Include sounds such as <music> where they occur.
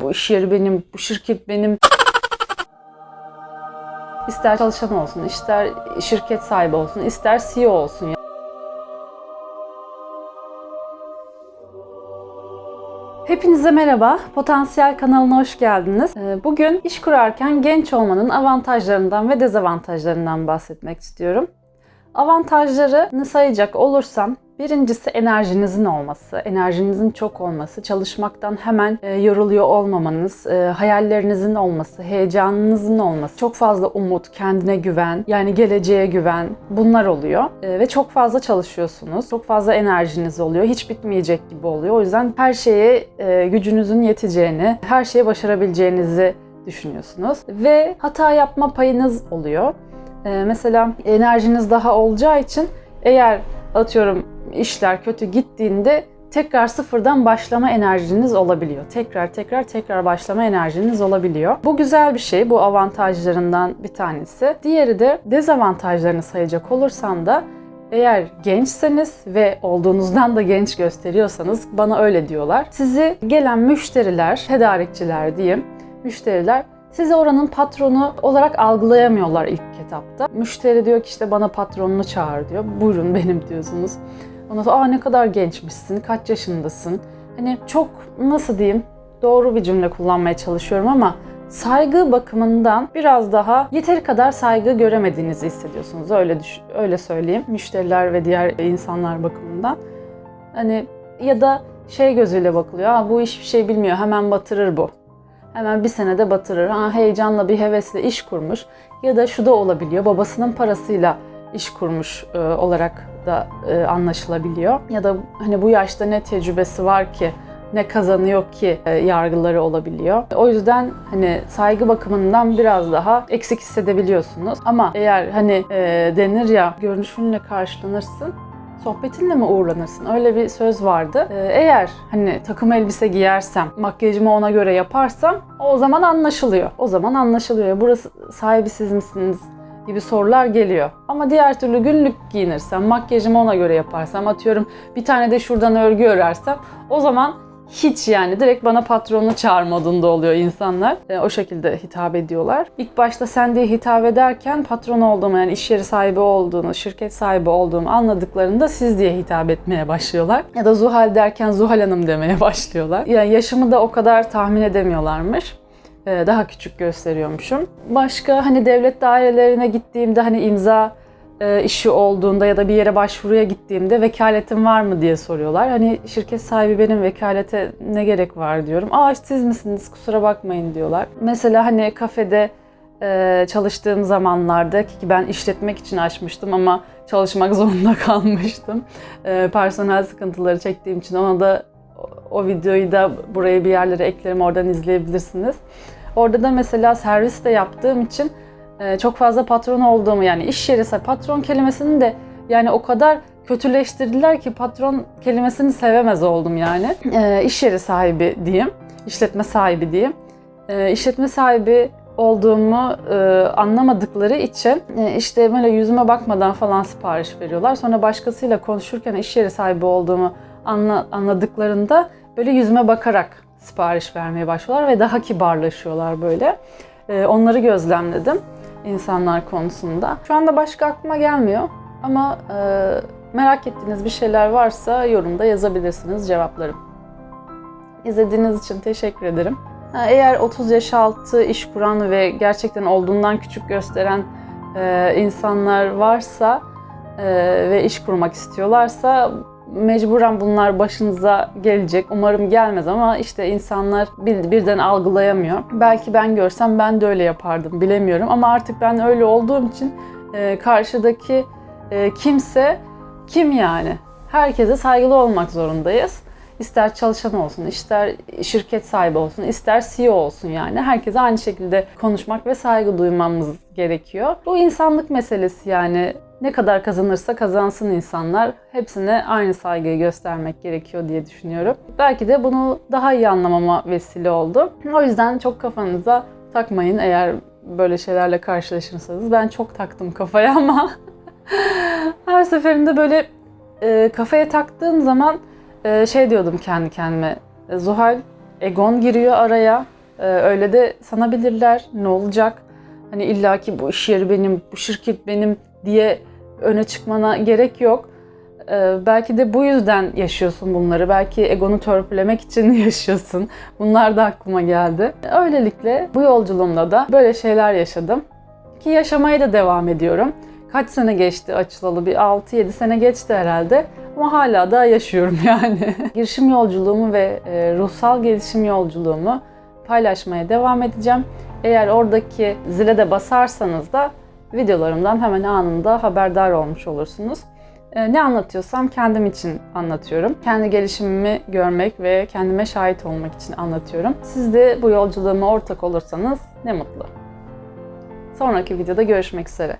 Bu iş yeri benim, bu şirket benim. <laughs> İster çalışan olsun, ister şirket sahibi olsun, ister CEO olsun. Hepinize merhaba. Potansiyel kanalına hoş geldiniz. Ee, Bugün iş kurarken genç olmanın avantajlarından ve dezavantajlarından bahsetmek istiyorum. Avantajlarını sayacak olursam birincisi enerjinizin olması, enerjinizin çok olması, çalışmaktan hemen e, yoruluyor olmamanız, e, hayallerinizin olması, heyecanınızın olması, çok fazla umut, kendine güven, yani geleceğe güven bunlar oluyor. E, ve çok fazla çalışıyorsunuz. Çok fazla enerjiniz oluyor. Hiç bitmeyecek gibi oluyor. O yüzden her şeye gücünüzün yeteceğini, her şeyi başarabileceğinizi düşünüyorsunuz. Ve hata yapma payınız oluyor. Mesela enerjiniz daha olacağı için eğer atıyorum işler kötü gittiğinde tekrar sıfırdan başlama enerjiniz olabiliyor. Tekrar tekrar tekrar başlama enerjiniz olabiliyor. Bu güzel bir şey. Bu avantajlarından bir tanesi. Diğeri de dezavantajlarını sayacak olursam da eğer gençseniz ve olduğunuzdan da genç gösteriyorsanız bana öyle diyorlar. Sizi gelen müşteriler, tedarikçiler diyeyim, müşteriler sizi oranın patronu olarak algılayamıyorlar ilk etapta. Müşteri diyor ki işte bana patronunu çağır diyor. Buyurun benim diyorsunuz. Ondan sonra aa ne kadar gençmişsin, kaç yaşındasın. Hani çok nasıl diyeyim doğru bir cümle kullanmaya çalışıyorum ama saygı bakımından biraz daha yeteri kadar saygı göremediğinizi hissediyorsunuz. Öyle düş- öyle söyleyeyim. Müşteriler ve diğer insanlar bakımından. Hani ya da şey gözüyle bakılıyor. Aa, bu iş bir şey bilmiyor. Hemen batırır bu hemen bir senede batırır. Ha, heyecanla bir hevesle iş kurmuş ya da şu da olabiliyor. Babasının parasıyla iş kurmuş e, olarak da e, anlaşılabiliyor. Ya da hani bu yaşta ne tecrübesi var ki ne kazanıyor ki e, yargıları olabiliyor. O yüzden hani saygı bakımından biraz daha eksik hissedebiliyorsunuz. Ama eğer hani e, denir ya görünüşünle karşılanırsın sohbetinle mi uğurlanırsın? Öyle bir söz vardı. Ee, Eğer hani takım elbise giyersem, makyajımı ona göre yaparsam o zaman anlaşılıyor. O zaman anlaşılıyor. Burası sahibi siz misiniz? Gibi sorular geliyor. Ama diğer türlü günlük giyinirsem, makyajımı ona göre yaparsam, atıyorum bir tane de şuradan örgü örersem o zaman hiç yani direkt bana patronu çağır modunda oluyor insanlar. E, o şekilde hitap ediyorlar. İlk başta sen diye hitap ederken patron olduğumu yani iş yeri sahibi olduğunu, şirket sahibi olduğumu anladıklarında siz diye hitap etmeye başlıyorlar. Ya da Zuhal derken Zuhal Hanım demeye <laughs> başlıyorlar. Yani yaşımı da o kadar tahmin edemiyorlarmış daha küçük gösteriyormuşum. Başka hani devlet dairelerine gittiğimde hani imza e, işi olduğunda ya da bir yere başvuruya gittiğimde vekaletim var mı diye soruyorlar. Hani şirket sahibi benim vekalete ne gerek var diyorum. Aa siz misiniz kusura bakmayın diyorlar. Mesela hani kafede e, çalıştığım zamanlarda ki ben işletmek için açmıştım ama çalışmak <laughs> zorunda kalmıştım. E, personel sıkıntıları çektiğim için ona da o- videoyu da buraya bir yerlere eklerim oradan izleyebilirsiniz. Orada da mesela servis de yaptığım için e, çok fazla patron olduğumu yani iş yeri patron kelimesini de yani o kadar kötüleştirdiler ki patron kelimesini sevemez oldum yani. E, iş yeri sahibi diyeyim, işletme sahibi diyeyim. E, işletme sahibi olduğumu e, anlamadıkları için e, işte böyle yüzüme bakmadan falan sipariş veriyorlar. Sonra başkasıyla konuşurken iş yeri sahibi olduğumu anla, anladıklarında böyle yüzüme bakarak sipariş vermeye başlıyorlar ve daha kibarlaşıyorlar böyle. E, onları gözlemledim insanlar konusunda. Şu anda başka aklıma gelmiyor ama e, merak ettiğiniz bir şeyler varsa yorumda yazabilirsiniz cevaplarım. İzlediğiniz için teşekkür ederim. Eğer 30 yaş altı iş kuran ve gerçekten olduğundan küçük gösteren e, insanlar varsa e, ve iş kurmak istiyorlarsa mecburen bunlar başınıza gelecek. Umarım gelmez ama işte insanlar bir, birden algılayamıyor. Belki ben görsem ben de öyle yapardım bilemiyorum ama artık ben öyle olduğum için e, karşıdaki e, kimse kim yani? Herkese saygılı olmak zorundayız. İster çalışan olsun, ister şirket sahibi olsun, ister CEO olsun yani. Herkese aynı şekilde konuşmak ve saygı duymamız gerekiyor. Bu insanlık meselesi yani. Ne kadar kazanırsa kazansın insanlar. Hepsine aynı saygıyı göstermek gerekiyor diye düşünüyorum. Belki de bunu daha iyi anlamama vesile oldu. O yüzden çok kafanıza takmayın eğer böyle şeylerle karşılaşırsanız. Ben çok taktım kafaya <laughs> ama her seferinde böyle e, kafaya taktığım zaman e, şey diyordum kendi kendime. "E, Zuhal egon giriyor araya. Ee, öyle de sanabilirler. Ne olacak? Hani illaki bu iş yeri benim, bu şirket benim diye öne çıkmana gerek yok. Ee, belki de bu yüzden yaşıyorsun bunları. Belki egonu törpülemek için <laughs> yaşıyorsun. Bunlar da aklıma geldi. Öylelikle bu yolculuğumda da böyle şeyler yaşadım. Ki yaşamaya da devam ediyorum. Kaç sene geçti açılalı? Bir 6-7 sene geçti herhalde. Ama hala da yaşıyorum <laughs> yani. Girişim yolculuğumu ve e, ruhsal gelişim yolculuğumu paylaşmaya devam edeceğim. Eğer oradaki zile de basarsanız da videolarımdan hemen anında haberdar olmuş olursunuz. E, Ne anlatıyorsam kendim için anlatıyorum. Kendi gelişimimi görmek ve kendime şahit olmak için anlatıyorum. Siz de bu yolculuğuma ortak olursanız ne mutlu. Sonraki videoda görüşmek üzere.